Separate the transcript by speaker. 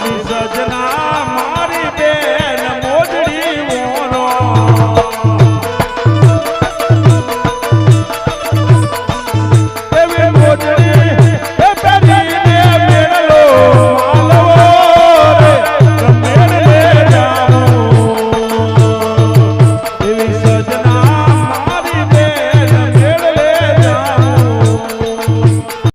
Speaker 1: સજના મારી